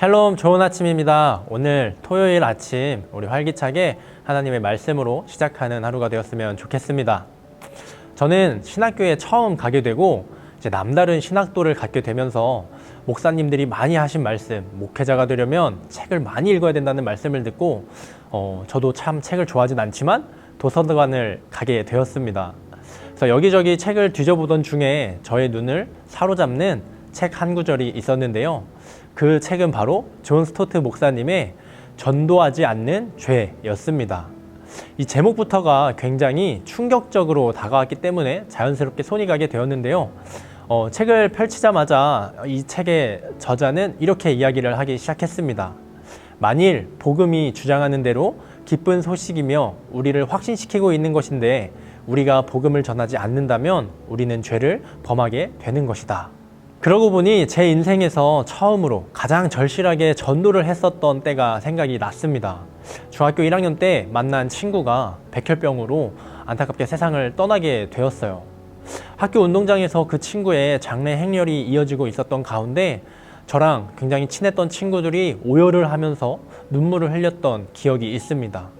샬롬 좋은 아침입니다. 오늘 토요일 아침 우리 활기차게 하나님의 말씀으로 시작하는 하루가 되었으면 좋겠습니다. 저는 신학교에 처음 가게 되고 이제 남다른 신학도를 갖게 되면서 목사님들이 많이 하신 말씀, 목회자가 되려면 책을 많이 읽어야 된다는 말씀을 듣고 어, 저도 참 책을 좋아하진 않지만 도서관을 가게 되었습니다. 그래서 여기저기 책을 뒤져보던 중에 저의 눈을 사로잡는 책 한 구절이 있었는데요. 그 책은 바로 존 스토트 목사님의 전도하지 않는 죄였습니다. 이 제목부터가 굉장히 충격적으로 다가왔기 때문에 자연스럽게 손이 가게 되었는데요. 어, 책을 펼치자마자 이 책의 저자는 이렇게 이야기를 하기 시작했습니다. 만일 복음이 주장하는 대로 기쁜 소식이며 우리를 확신시키고 있는 것인데 우리가 복음을 전하지 않는다면 우리는 죄를 범하게 되는 것이다. 그러고 보니 제 인생에서 처음으로 가장 절실하게 전도를 했었던 때가 생각이 났습니다. 중학교 1학년 때 만난 친구가 백혈병으로 안타깝게 세상을 떠나게 되었어요. 학교 운동장에서 그 친구의 장례 행렬이 이어지고 있었던 가운데 저랑 굉장히 친했던 친구들이 오열을 하면서 눈물을 흘렸던 기억이 있습니다.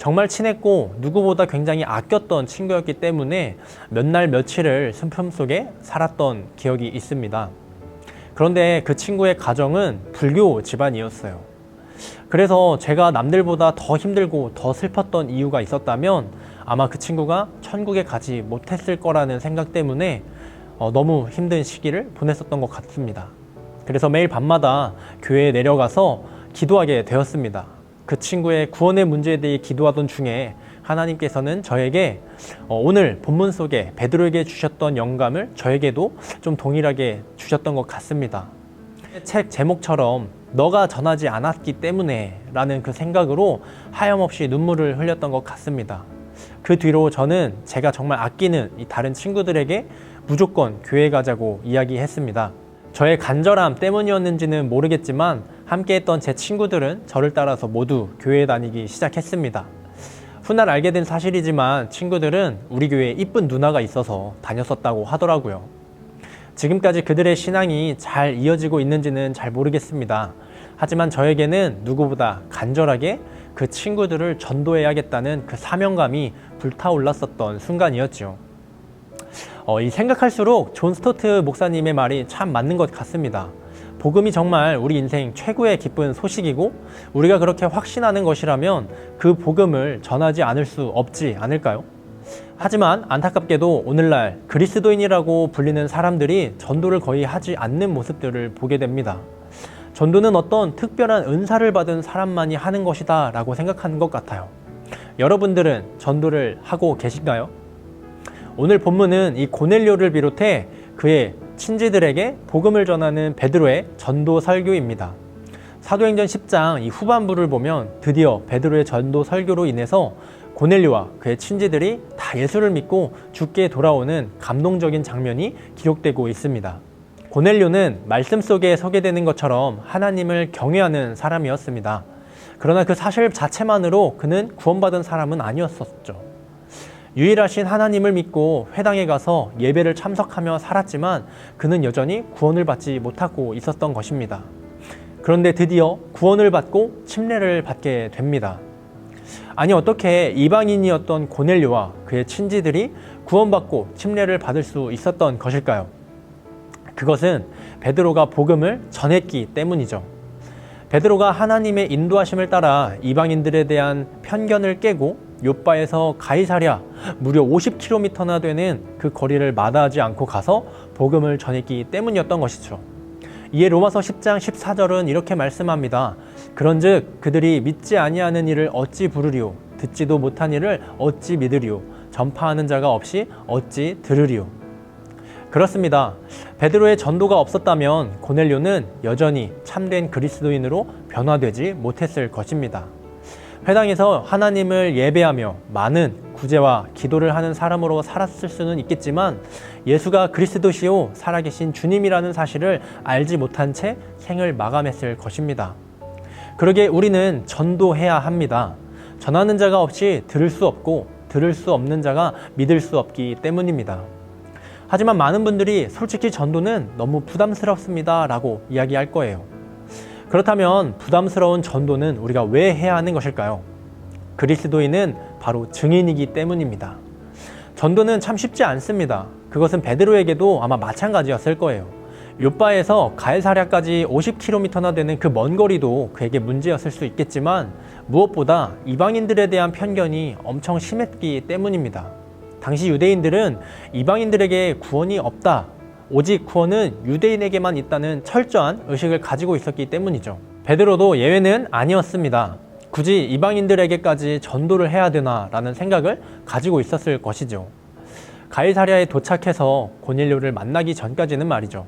정말 친했고 누구보다 굉장히 아꼈던 친구였기 때문에 몇 날 며칠을 슬픔 속에 살았던 기억이 있습니다. 그런데 그 친구의 가정은 불교 집안이었어요. 그래서 제가 남들보다 더 힘들고 더 슬펐던 이유가 있었다면 아마 그 친구가 천국에 가지 못했을 거라는 생각 때문에 어, 너무 힘든 시기를 보냈었던 것 같습니다. 그래서 매일 밤마다 교회에 내려가서 기도하게 되었습니다. 그 친구의 구원의 문제에 대해 기도하던 중에 하나님께서는 저에게 어, 오늘 본문 속에 베드로에게 주셨던 영감을 저에게도 좀 동일하게 주셨던 것 같습니다. 책 제목처럼 너가 전하지 않았기 때문에 라는 그 생각으로 하염없이 눈물을 흘렸던 것 같습니다. 그 뒤로 저는 제가 정말 아끼는 이 다른 친구들에게 무조건 교회 가자고 이야기했습니다. 저의 간절함 때문이었는지는 모르겠지만 함께 했던 제 친구들은 저를 따라서 모두 교회에 다니기 시작했습니다. 훗날 알게 된 사실이지만 친구들은 우리 교회에 이쁜 누나가 있어서 다녔었다고 하더라고요. 지금까지 그들의 신앙이 잘 이어지고 있는지는 잘 모르겠습니다. 하지만 저에게는 누구보다 간절하게 그 친구들을 전도해야겠다는 그 사명감이 불타올랐었던 순간이었죠. 어, 이 생각할수록 존 스토트 목사님의 말이 참 맞는 것 같습니다. 복음이 정말 우리 인생 최고의 기쁜 소식이고 우리가 그렇게 확신하는 것이라면 그 복음을 전하지 않을 수 없지 않을까요? 하지만 안타깝게도 오늘날 그리스도인이라고 불리는 사람들이 전도를 거의 하지 않는 모습들을 보게 됩니다. 전도는 어떤 특별한 은사를 받은 사람만이 하는 것이다 라고 생각하는 것 같아요. 여러분들은 전도를 하고 계신가요? 오늘 본문은 이 고넬료를 비롯해 그의 친지들에게 복음을 전하는 베드로의 전도 설교입니다. 사도행전 10장 이 후반부를 보면 드디어 베드로의 전도 설교로 인해서 고넬료와 그의 친지들이 다 예수를 믿고 죽게 돌아오는 감동적인 장면이 기록되고 있습니다. 고넬료는 말씀 속에 소개되는 것처럼 하나님을 경외하는 사람이었습니다. 그러나 그 사실 자체만으로 그는 구원받은 사람은 아니었었죠. 유일하신 하나님을 믿고 회당에 가서 예배를 참석하며 살았지만 그는 여전히 구원을 받지 못하고 있었던 것입니다. 그런데 드디어 구원을 받고 침례를 받게 됩니다. 아니 어떻게 이방인이었던 고넬료와 그의 친지들이 구원받고 침례를 받을 수 있었던 것일까요? 그것은 베드로가 복음을 전했기 때문이죠. 베드로가 하나님의 인도하심을 따라 이방인들에 대한 편견을 깨고 요바에서 가이사랴 무려 50km나 되는 그 거리를 마다하지 않고 가서 복음을 전했기 때문이었던 것이죠. 이에 로마서 10장 14절은 이렇게 말씀합니다. 그런즉 그들이 믿지 아니하는 일을 어찌 부르리오 듣지도 못한 일을 어찌 믿으리오 전파하는 자가 없이 어찌 들으리오 그렇습니다. 베드로의 전도가 없었다면 고넬료는 여전히 참된 그리스도인으로 변화되지 못했을 것입니다. 회당에서 하나님을 예배하며 많은 구제와 기도를 하는 사람으로 살았을 수는 있겠지만 예수가 그리스도시요 살아계신 주님이라는 사실을 알지 못한 채 생을 마감했을 것입니다. 그러게 우리는 전도해야 합니다. 전하는 자가 없이 들을 수 없고 들을 수 없는 자가 믿을 수 없기 때문입니다. 하지만 많은 분들이 솔직히 전도는 너무 부담스럽습니다 라고 이야기할 거예요. 그렇다면 부담스러운 전도는 우리가 왜 해야 하는 것일까요? 그리스도인은 바로 증인이기 때문입니다. 전도는 참 쉽지 않습니다. 그것은 베드로에게도 아마 마찬가지였을 거예요. 요바에서 가해사랴까지 50km나 되는 그 먼 거리도 그에게 문제였을 수 있겠지만 무엇보다 이방인들에 대한 편견이 엄청 심했기 때문입니다. 당시 유대인들은 이방인들에게 구원이 없다. 오직 구원은 유대인에게만 있다는 철저한 의식을 가지고 있었기 때문이죠. 베드로도 예외는 아니었습니다. 굳이 이방인들에게까지 전도를 해야 되나라는 생각을 가지고 있었을 것이죠. 가이사랴에 도착해서 고넬료를 만나기 전까지는 말이죠.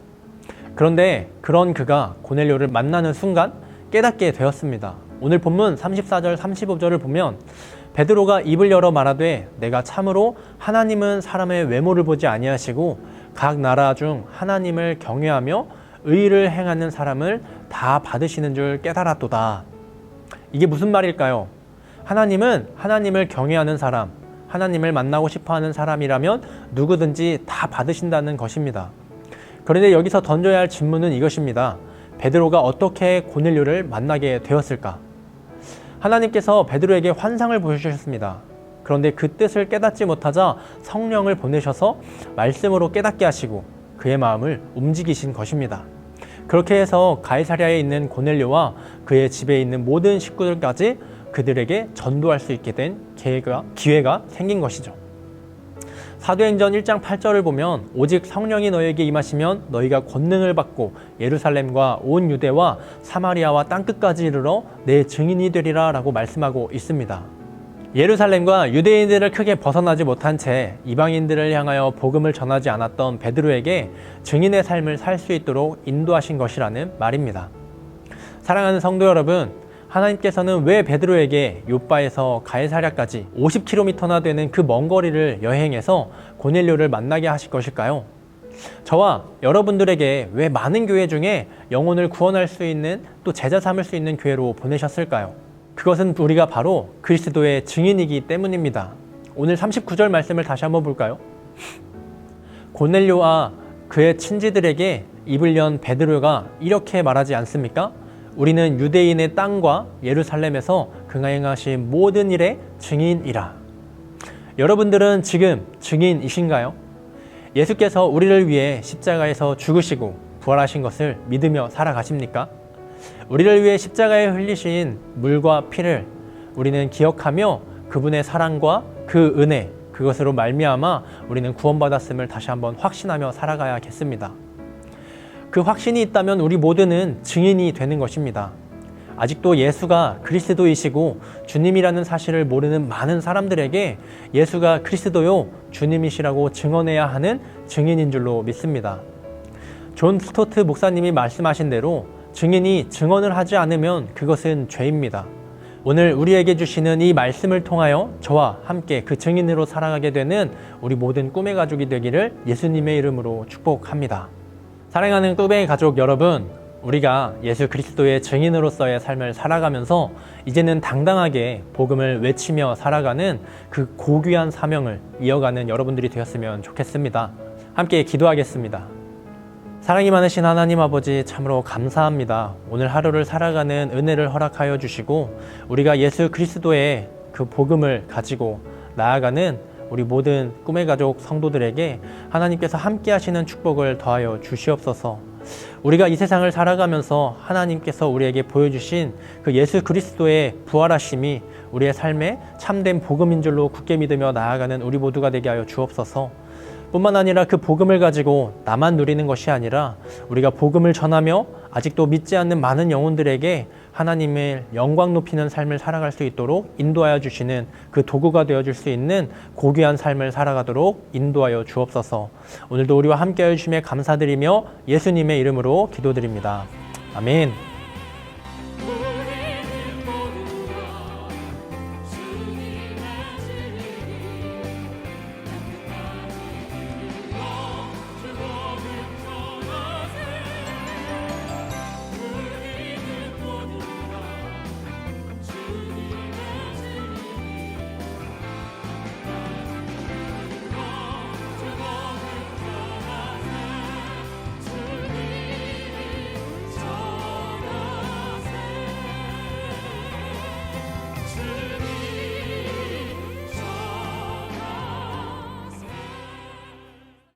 그런데 그런 그가 고넬료를 만나는 순간 깨닫게 되었습니다. 오늘 본문 34절 35절을 보면 베드로가 입을 열어 말하되 내가 참으로 하나님은 사람의 외모를 보지 아니하시고 각 나라 중 하나님을 경외하며 의를 행하는 사람을 다 받으시는 줄 깨달았도다. 이게 무슨 말일까요? 하나님은 하나님을 경외하는 사람, 하나님을 만나고 싶어 하는 사람이라면 누구든지 다 받으신다는 것입니다. 그런데 여기서 던져야 할 질문은 이것입니다. 베드로가 어떻게 고넬료를 만나게 되었을까? 하나님께서 베드로에게 환상을 보여주셨습니다. 그런데 그 뜻을 깨닫지 못하자 성령을 보내셔서 말씀으로 깨닫게 하시고 그의 마음을 움직이신 것입니다. 그렇게 해서 가이사랴에 있는 고넬료와 그의 집에 있는 모든 식구들까지 그들에게 전도할 수 있게 된 기회가, 기회가 생긴 것이죠. 사도행전 1장 8절을 보면 오직 성령이 너에게 임하시면 너희가 권능을 받고 예루살렘과 온 유대와 사마리아와 땅끝까지 이르러 내 증인이 되리라 라고 말씀하고 있습니다. 예루살렘과 유대인들을 크게 벗어나지 못한 채 이방인들을 향하여 복음을 전하지 않았던 베드로에게 증인의 삶을 살 수 있도록 인도하신 것이라는 말입니다. 사랑하는 성도 여러분, 하나님께서는 왜 베드로에게 요바에서 가해사랴까지 50km나 되는 그 먼 거리를 여행해서 고넬료를 만나게 하실 것일까요? 저와 여러분들에게 왜 많은 교회 중에 영혼을 구원할 수 있는 또 제자 삼을 수 있는 교회로 보내셨을까요? 그것은 우리가 바로 그리스도의 증인이기 때문입니다. 오늘 39절 말씀을 다시 한번 볼까요? 고넬료와 그의 친지들에게 입을 연 베드로가 이렇게 말하지 않습니까? 우리는 유대인의 땅과 예루살렘에서 그행하신 모든 일의 증인이라. 여러분들은 지금 증인이신가요? 예수께서 우리를 위해 십자가에서 죽으시고 부활하신 것을 믿으며 살아가십니까? 우리를 위해 십자가에 흘리신 물과 피를 우리는 기억하며 그분의 사랑과 그 은혜 그것으로 말미암아 우리는 구원받았음을 다시 한번 확신하며 살아가야겠습니다. 그 확신이 있다면 우리 모두는 증인이 되는 것입니다. 아직도 예수가 그리스도이시고 주님이라는 사실을 모르는 많은 사람들에게 예수가 그리스도요 주님이시라고 증언해야 하는 증인인 줄로 믿습니다. 존 스토트 목사님이 말씀하신 대로 증인이 증언을 하지 않으면 그것은 죄입니다. 오늘 우리에게 주시는 이 말씀을 통하여 저와 함께 그 증인으로 살아가게 되는 우리 모든 꿈의 가족이 되기를 예수님의 이름으로 축복합니다. 사랑하는 꿈의 가족 여러분, 우리가 예수 그리스도의 증인으로서의 삶을 살아가면서 이제는 당당하게 복음을 외치며 살아가는 그 고귀한 사명을 이어가는 여러분들이 되었으면 좋겠습니다. 함께 기도하겠습니다. 사랑이 많으신 하나님 아버지 참으로 감사합니다. 오늘 하루를 살아가는 은혜를 허락하여 주시고 우리가 예수 그리스도의 그 복음을 가지고 나아가는 우리 모든 꿈의 가족 성도들에게 하나님께서 함께 하시는 축복을 더하여 주시옵소서. 우리가 이 세상을 살아가면서 하나님께서 우리에게 보여주신 그 예수 그리스도의 부활하심이 우리의 삶에 참된 복음인 줄로 굳게 믿으며 나아가는 우리 모두가 되게 하여 주옵소서. 뿐만 아니라 그 복음을 가지고 나만 누리는 것이 아니라 우리가 복음을 전하며 아직도 믿지 않는 많은 영혼들에게 하나님의 영광 높이는 삶을 살아갈 수 있도록 인도하여 주시는 그 도구가 되어 줄 수 있는 고귀한 삶을 살아가도록 인도하여 주옵소서. 오늘도 우리와 함께 해 주심에 감사드리며 예수님의 이름으로 기도드립니다. 아멘.